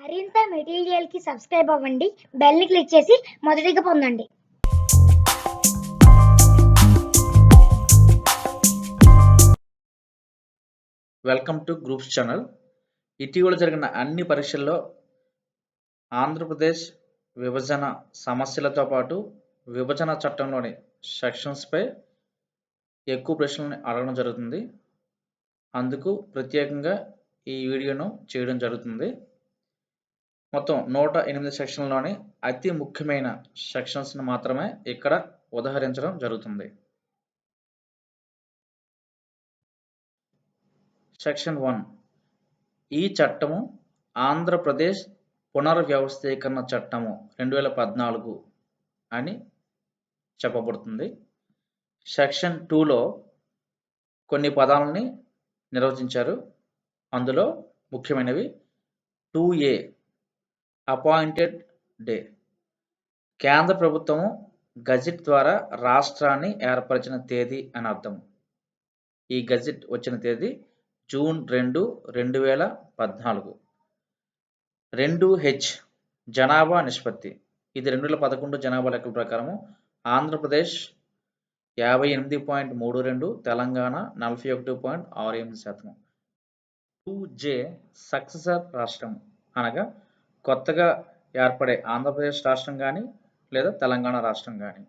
మరింత మెటీరియల్కి సబ్స్క్రైబ్ అవ్వండి. బెల్ని క్లిక్ చేసి మొదటిగా పొందండి. Welcome to groups channel. ఇటీవల జరిగిన అన్ని పరీక్షల్లో ఆంధ్రప్రదేశ్ విభజన సమస్యలతో పాటు విభజన చట్టంలోని సెక్షన్స్పై ఎక్కువ ప్రశ్నలను అడగడం జరుగుతుంది. అందుకు ప్రత్యేకంగా ఈ వీడియోను చేయడం జరుగుతుంది. మొత్తం నూట ఎనిమిది సెక్షన్లోని అతి ముఖ్యమైన సెక్షన్స్ని మాత్రమే ఇక్కడ ఉదహరించడం జరుగుతుంది. Section one. ఈ చట్టము ఆంధ్రప్రదేశ్ పునర్వ్యవస్థీకరణ చట్టము రెండు వేల పద్నాలుగు అని చెప్పబడుతుంది. సెక్షన్ టూలో కొన్ని పదాలని నిర్వచించారు. అందులో ముఖ్యమైనవి టూ ఏ అపాయింటెడ్ డే. కేంద్ర ప్రభుత్వము గజెట్ ద్వారా రాష్ట్రాన్ని ఏర్పరిచిన తేదీ అని అర్థం. ఈ గజెట్ వచ్చిన తేదీ జూన్ రెండు రెండు వేల పద్నాలుగు. రెండు హెచ్ జనాభా నిష్పత్తి. ఇది రెండు వేల పదకొండు జనాభా లెక్కల ప్రకారము ఆంధ్రప్రదేశ్ యాభై ఎనిమిది పాయింట్ మూడు రెండు తెలంగాణ నలభై ఒకటి పాయింట్ ఆరు ఎనిమిది శాతం టూ జే సక్సెసర్ రాష్ట్రం అనగా కొత్తగా ఏర్పడే ఆంధ్రప్రదేశ్ రాష్ట్రం కానీ లేదా తెలంగాణ రాష్ట్రం కానీ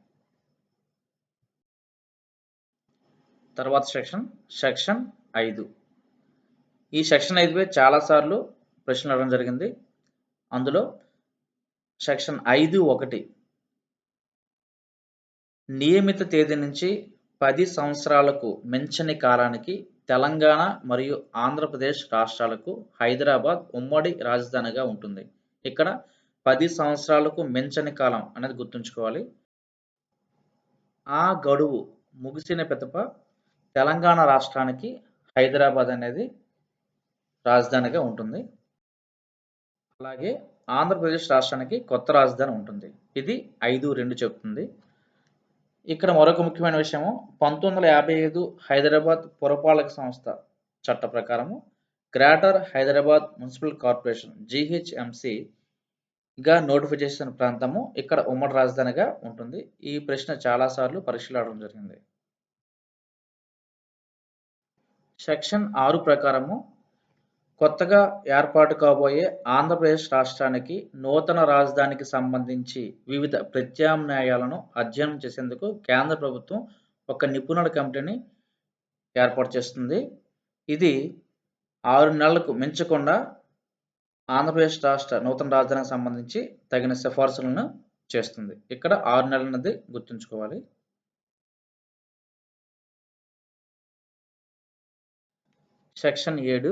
తర్వాత సెక్షన్ సెక్షన్ ఐదు. ఈ సెక్షన్ ఐదుపై చాలాసార్లు ప్రశ్నలు అడగడం జరిగింది. అందులో సెక్షన్ ఐదు ఒకటి. నియమిత తేదీ నుంచి పది సంవత్సరాలకు మించని కాలానికి తెలంగాణ మరియు ఆంధ్రప్రదేశ్ రాష్ట్రాలకు హైదరాబాద్ ఉమ్మడి రాజధానిగా ఉంటుంది. ఇక్కడ పది సంవత్సరాలకు మించని కాలం అనేది గుర్తుంచుకోవాలి. ఆ గడువు ముగిసిన పిదప తెలంగాణ రాష్ట్రానికి హైదరాబాద్ అనేది రాజధానిగా ఉంటుంది. అలాగే ఆంధ్రప్రదేశ్ రాష్ట్రానికి కొత్త రాజధాని ఉంటుంది. ఇది ఐదు రెండు చెప్తుంది. ఇక్కడ మరొక ముఖ్యమైన విషయము పంతొమ్మిది వందల యాభై ఐదు హైదరాబాద్ పురపాలక సంస్థ చట్ట ప్రకారము greater Hyderabad municipal corporation GHMC గా నోటిఫై చేసిన ప్రాంతము ఇక్కడ ఉమ్మడి రాజధానిగా ఉంటుంది. ఈ ప్రశ్న చాలాసార్లు పరీక్షలు అడగడం జరిగింది. సెక్షన్ ఆరు ప్రకారము కొత్తగా ఏర్పాటు కాబోయే ఆంధ్రప్రదేశ్ రాష్ట్రానికి నూతన రాజధానికి సంబంధించి వివిధ ప్రత్యామ్నాయాలను అధ్యయనం చేసేందుకు కేంద్ర ప్రభుత్వం ఒక నిపుణుల కమిటీని ఏర్పాటు చేస్తుంది. ఇది ఆరు నెలలకు మించకుండా ఆంధ్రప్రదేశ్ రాష్ట్ర నూతన రాజధానికి సంబంధించి తగిన సిఫార్సులను చేస్తుంది. ఇక్కడ ఆరు నెలలు అనేది గుర్తుంచుకోవాలి. సెక్షన్ ఏడు.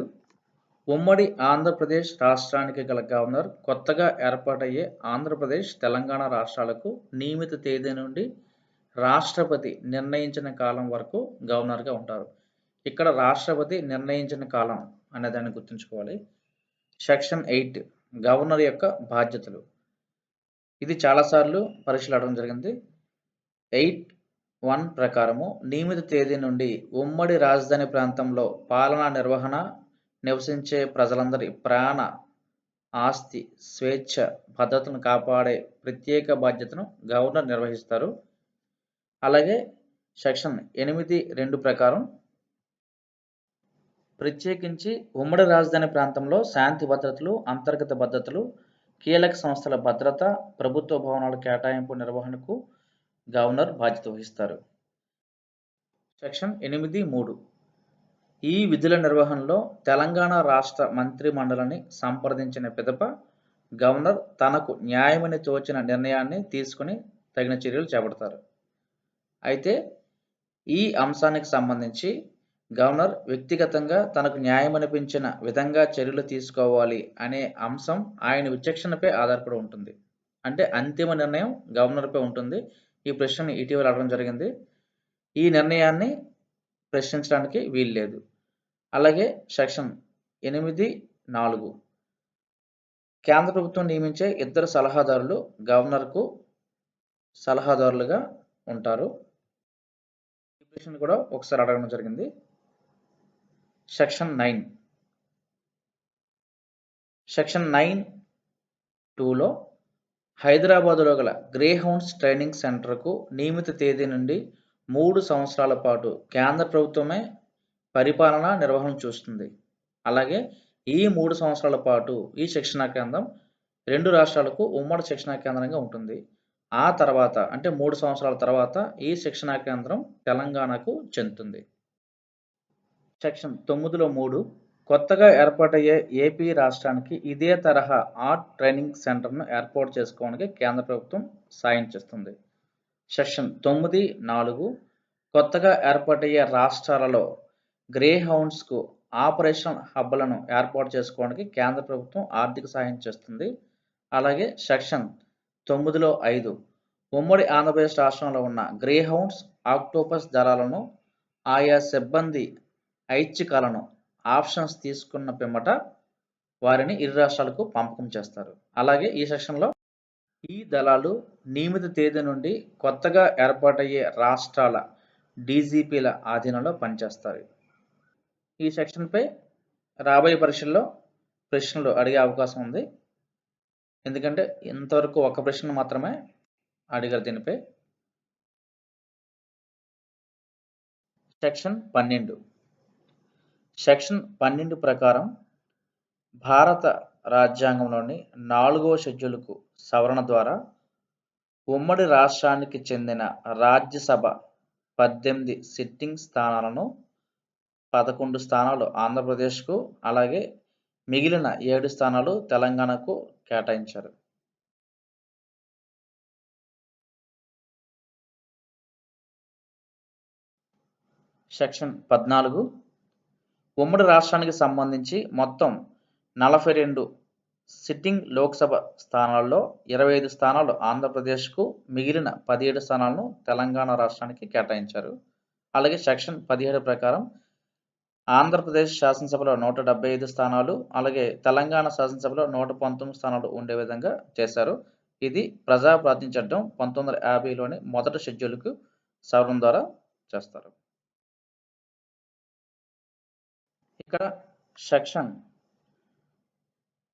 ఉమ్మడి ఆంధ్రప్రదేశ్ రాష్ట్రానికి గల గవర్నర్ కొత్తగా ఏర్పాటయ్యే ఆంధ్రప్రదేశ్ తెలంగాణ రాష్ట్రాలకు నియమిత తేదీ నుండి రాష్ట్రపతి నిర్ణయించిన కాలం వరకు గవర్నర్గా ఉంటారు. ఇక్కడ రాష్ట్రపతి నిర్ణయించిన కాలం అనేదాన్ని గుర్తుంచుకోవాలి. సెక్షన్ ఎయిట్ గవర్నర్ యొక్క బాధ్యతలు. ఇది చాలాసార్లు పరీక్షలు జరిగింది. ఎయిట్ వన్ ప్రకారము నియమిత తేదీ నుండి ఉమ్మడి రాజధాని ప్రాంతంలో పాలనా నిర్వహణ నివసించే ప్రజలందరి ప్రాణ ఆస్తి స్వేచ్ఛ భద్రతను కాపాడే ప్రత్యేక బాధ్యతను గవర్నర్ నిర్వహిస్తారు. అలాగే సెక్షన్ ఎనిమిది రెండు ప్రకారం ప్రత్యేకించి ఉమ్మడి రాజధాని ప్రాంతంలో శాంతి భద్రతలు అంతర్గత భద్రతలు కీలక సంస్థల భద్రత ప్రభుత్వ భవనాల కేటాయింపు నిర్వహణకు గవర్నర్ బాధ్యత వహిస్తారు. సెక్షన్ ఎనిమిది మూడు. ఈ విధుల నిర్వహణలో తెలంగాణ రాష్ట్ర మంత్రి మండలిని సంప్రదించిన పిదప గవర్నర్ తనకు న్యాయమని తోచిన నిర్ణయాన్ని తీసుకుని తగిన చర్యలు చేపడతారు. అయితే ఈ అంశానికి సంబంధించి గవర్నర్ వ్యక్తిగతంగా తనకు న్యాయమనిపించిన విధంగా చర్యలు తీసుకోవాలి అనే అంశం ఆయన విచక్షణపై ఆధారపడి ఉంటుంది. అంటే అంతిమ నిర్ణయం గవర్నర్పై ఉంటుంది. ఈ ప్రశ్నను ఇటీవల అడగడం జరిగింది. ఈ నిర్ణయాన్ని ప్రశ్నించడానికి వీలు లేదు. అలాగే సెక్షన్ ఎనిమిది నాలుగు. కేంద్ర ప్రభుత్వం నియమించే ఇద్దరు సలహాదారులు గవర్నర్కు సలహాదారులుగా ఉంటారు. ఈ ప్రశ్న కూడా ఒకసారి అడగడం జరిగింది. సెక్షన్ నైన్ సెక్షన్ నైన్ టూలో హైదరాబాదులో గల గ్రేహౌండ్స్ ట్రైనింగ్ సెంటర్కు నియమిత తేదీ నుండి మూడు సంవత్సరాల పాటు కేంద్ర ప్రభుత్వమే పరిపాలన నిర్వహణ చూస్తుంది. అలాగే ఈ మూడు సంవత్సరాల పాటు ఈ శిక్షణా కేంద్రం రెండు రాష్ట్రాలకు ఉమ్మడి శిక్షణా కేంద్రంగా ఉంటుంది. ఆ తర్వాత అంటే మూడు సంవత్సరాల తర్వాత ఈ శిక్షణా కేంద్రం తెలంగాణకు చెందుతుంది. సెక్షన్ తొమ్మిదిలో మూడు కొత్తగా ఏర్పాటయ్యే ఏపీ రాష్ట్రానికి ఇదే తరహా ఆర్ట్ ట్రైనింగ్ సెంటర్ను ఏర్పాటు చేసుకోవడానికి కేంద్ర ప్రభుత్వం సాయం చేస్తుంది. సెక్షన్ తొమ్మిది నాలుగు కొత్తగా ఏర్పాటయ్యే రాష్ట్రాలలో గ్రే హౌండ్స్కు ఆపరేషన్ హబ్బలను ఏర్పాటు చేసుకోవడానికి కేంద్ర ప్రభుత్వం ఆర్థిక సహాయం చేస్తుంది. అలాగే సెక్షన్ తొమ్మిదిలో ఐదు ఉమ్మడి ఆంధ్రప్రదేశ్ రాష్ట్రంలో ఉన్న గ్రే హౌండ్స్ ఆక్టోపస్ దళాలను ఆయా సిబ్బంది ఐచ్ఛికాలను ఆప్షన్స్ తీసుకున్న పిమ్మట వారిని ఇరు రాష్ట్రాలకు పంపకం చేస్తారు. అలాగే ఈ సెక్షన్లో ఈ దళాలు నియమిత తేదీ నుండి కొత్తగా ఏర్పాటయ్యే రాష్ట్రాల డీజీపీల ఆధీనంలో పనిచేస్తారు ఈ సెక్షన్పై రాబోయే పరీక్షల్లో ప్రశ్నలు అడిగే అవకాశం ఉంది. ఎందుకంటే ఇంతవరకు ఒక ప్రశ్న మాత్రమే అడిగారు దీనిపై. సెక్షన్ పన్నెండు. సెక్షన్ పన్నెండు ప్రకారం భారత రాజ్యాంగంలోని నాలుగవ షెడ్యూల్కు సవరణ ద్వారా ఉమ్మడి రాష్ట్రానికి చెందిన రాజ్యసభ పద్దెనిమిది సిట్టింగ్ స్థానాలను పదకొండు స్థానాలు ఆంధ్రప్రదేశ్కు అలాగే మిగిలిన ఏడు స్థానాలు తెలంగాణకు కేటాయించారు. సెక్షన్ పద్నాలుగు ఉమ్మడి రాష్ట్రానికి సంబంధించి మొత్తం నలభై రెండు సిట్టింగ్ లోక్సభ స్థానాల్లో ఇరవై ఐదు స్థానాలు ఆంధ్రప్రదేశ్కు మిగిలిన పదిహేడు స్థానాలను తెలంగాణ రాష్ట్రానికి కేటాయించారు. అలాగే సెక్షన్ పదిహేడు ప్రకారం ఆంధ్రప్రదేశ్ శాసనసభలో నూట డెబ్బై ఐదు స్థానాలు అలాగే తెలంగాణ శాసనసభలో నూట పంతొమ్మిది స్థానాలు ఉండే విధంగా చేశారు. ఇది ప్రజా చట్టం పంతొమ్మిది వందల యాభైలోని మొదటి షెడ్యూల్కు సవరణ ద్వారా చేస్తారు. ఇక్కడ సెక్షన్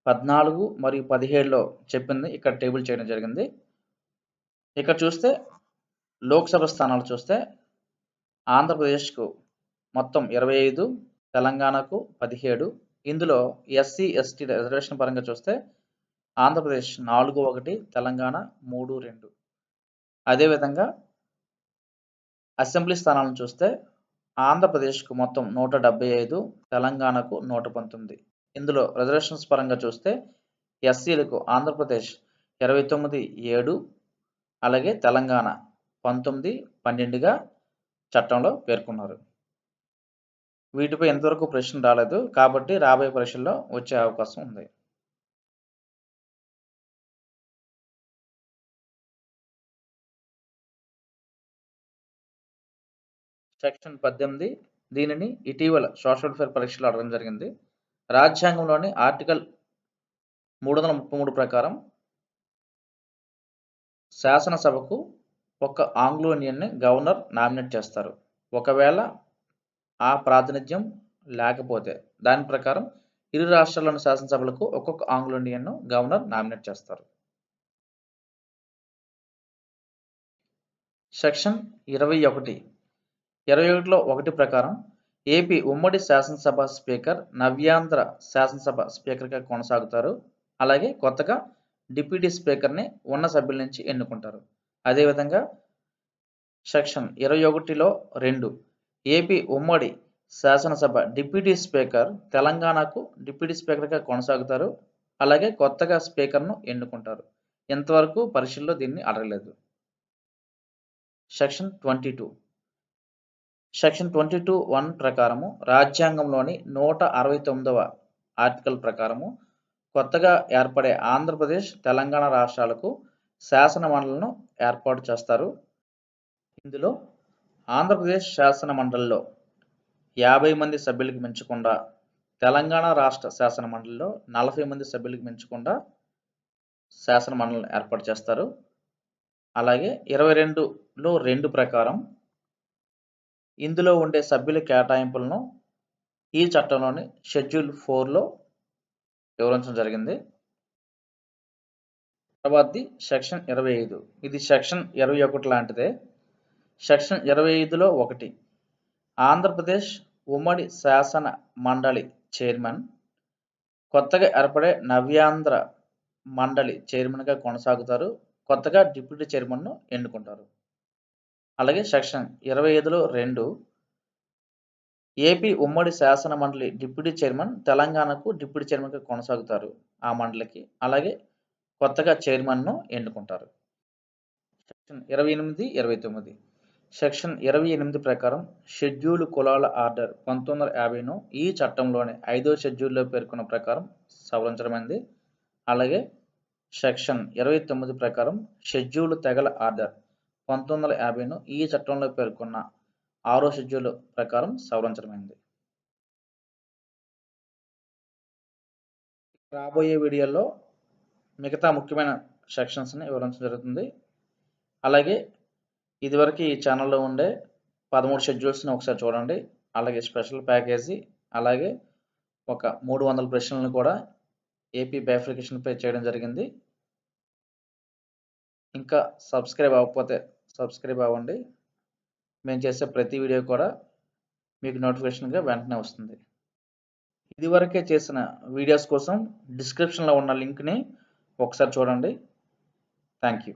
పద్నాలుగు మరియు పదిహేడులో చెప్పింది ఇక్కడ టేబుల్ చేయడం జరిగింది. ఇక్కడ చూస్తే లోక్సభ స్థానాలు చూస్తే ఆంధ్రప్రదేశ్కు మొత్తం ఇరవై ఐదు తెలంగాణకు పదిహేడు ఇందులో ఎస్సీ ఎస్టీ రిజర్వేషన్ పరంగా చూస్తే ఆంధ్రప్రదేశ్ నాలుగు ఒకటి తెలంగాణ మూడు రెండు. అదేవిధంగా అసెంబ్లీ స్థానాలను చూస్తే ఆంధ్రప్రదేశ్కు మొత్తం నూట డెబ్బై ఐదు తెలంగాణకు నూట పంతొమ్మిది. ఇందులో రిజర్వేషన్స్ పరంగా చూస్తే ఎస్సీలకు ఆంధ్రప్రదేశ్ ఇరవై తొమ్మిది ఏడు అలాగే తెలంగాణ పంతొమ్మిది పన్నెండుగా చట్టంలో పేర్కొన్నారు. వీటిపై ఎంతవరకు ప్రశ్న రాలేదు కాబట్టి రాబోయే పరీక్షల్లో వచ్చే అవకాశం ఉంది. సెక్షన్ పద్దెనిమిది దీనిని ఇటీవల సోషల్ వెల్ఫేర్ పరీక్షలు అడగడం జరిగింది. రాజ్యాంగంలోని ఆర్టికల్ మూడు వందల ముప్పై మూడు ప్రకారం శాసనసభకు ఒక ఆంగ్లో ఇండియన్ని గవర్నర్ నామినేట్ చేస్తారు. ఒకవేళ ఆ ప్రాతినిధ్యం లేకపోతే దాని ప్రకారం ఇరు రాష్ట్రాల్లోని శాసనసభలకు ఒక్కొక్క ఆంగ్లో ఇండియన్ను గవర్నర్ నామినేట్ చేస్తారు. సెక్షన్ ఇరవై ఒకటి ఇరవై ఒకటిలో ఒకటి ప్రకారం ఏపీ ఉమ్మడి శాసనసభ స్పీకర్ నవ్యాంధ్ర శాసనసభ స్పీకర్గా కొనసాగుతారు. అలాగే కొత్తగా డిప్యూటీ స్పీకర్ని ఉన్న సభ్యుల నుంచి ఎన్నుకుంటారు. అదేవిధంగా సెక్షన్ ఇరవై ఒకటిలో రెండు ఏపీ ఉమ్మడి శాసనసభ డిప్యూటీ స్పీకర్ తెలంగాణకు డిప్యూటీ స్పీకర్గా కొనసాగుతారు. అలాగే కొత్తగా స్పీకర్ను ఎన్నుకుంటారు. ఇంతవరకు పరీక్షల్లో దీన్ని అడగలేదు. Section twenty two section twenty two one ప్రకారము రాజ్యాంగంలోని నూట అరవై తొమ్మిదవ ఆర్టికల్ ప్రకారము కొత్తగా ఏర్పడే ఆంధ్రప్రదేశ్ తెలంగాణ రాష్ట్రాలకు శాసన మండలను ఏర్పాటు చేస్తారు. ఇందులో ఆంధ్రప్రదేశ్ శాసన మండలిలో యాభై మంది సభ్యులకు మించకుండా తెలంగాణ రాష్ట్ర శాసన మండలిలో నలభై మంది సభ్యులకు మించకుండా శాసన మండలిని ఏర్పాటు చేస్తారు. అలాగే ఇరవై రెండులో రెండు ప్రకారం ఇందులో ఉండే సభ్యుల కేటాయింపులను ఈ చట్టంలోని షెడ్యూల్ ఫోర్లో వివరించడం జరిగింది. తర్వాతది సెక్షన్ ఇరవై ఐదు ఇది సెక్షన్ ఇరవై ఒకటి లాంటిదే. సెక్షన్ ఇరవై ఐదులో ఒకటి. ఆంధ్రప్రదేశ్ ఉమ్మడి శాసన మండలి చైర్మన్ కొత్తగా ఏర్పడే నవ్యాంధ్ర మండలి చైర్మన్గా కొనసాగుతారు. కొత్తగా డిప్యూటీ చైర్మన్ను ఎన్నుకుంటారు. అలాగే సెక్షన్ ఇరవై ఐదులో రెండు ఏపీ ఉమ్మడి శాసన మండలి డిప్యూటీ చైర్మన్ తెలంగాణకు డిప్యూటీ చైర్మన్గా కొనసాగుతారు ఆ మండలికి. అలాగే కొత్తగా చైర్మన్ను ఎన్నుకుంటారు. సెక్షన్ ఇరవై ఎనిమిది ఇరవై తొమ్మిది సెక్షన్ ఇరవై ఎనిమిది ప్రకారం షెడ్యూల్ కులాల ఆర్డర్ పంతొమ్మిది వందల యాభైను ఈ చట్టంలోని ఐదో షెడ్యూల్లో పేర్కొన్న ప్రకారం సవరించడమైంది. అలాగే సెక్షన్ ఇరవై తొమ్మిది ప్రకారం షెడ్యూల్ తెగల ఆర్డర్ పంతొమ్మిది వందల యాభైను ఈ చట్టంలో పేర్కొన్న ఆరో షెడ్యూల్ ప్రకారం సవరించడమైంది. రాబోయే వీడియోలో మిగతా ముఖ్యమైన సెక్షన్స్ని వివరించడం జరుగుతుంది. అలాగే ఇదివరకు ఈ ఛానల్లో ఉండే పదమూడు షెడ్యూల్స్ని ఒకసారి చూడండి. అలాగే స్పెషల్ ప్యాకేజీ అలాగే ఒక మూడు వందల ప్రశ్నలను కూడా ఏపీ బైఫికేషన్పై చేయడం జరిగింది. ఇంకా సబ్స్క్రైబ్ అవ్వకపోతే సబ్స్క్రైబ్ అవ్వండి. మేము చేసే ప్రతి వీడియో కూడా మీకు నోటిఫికేషన్గా వెంటనే వస్తుంది. ఇదివరకే చేసిన వీడియోస్ కోసం డిస్క్రిప్షన్లో ఉన్న లింక్ని ఒకసారి చూడండి. Thank you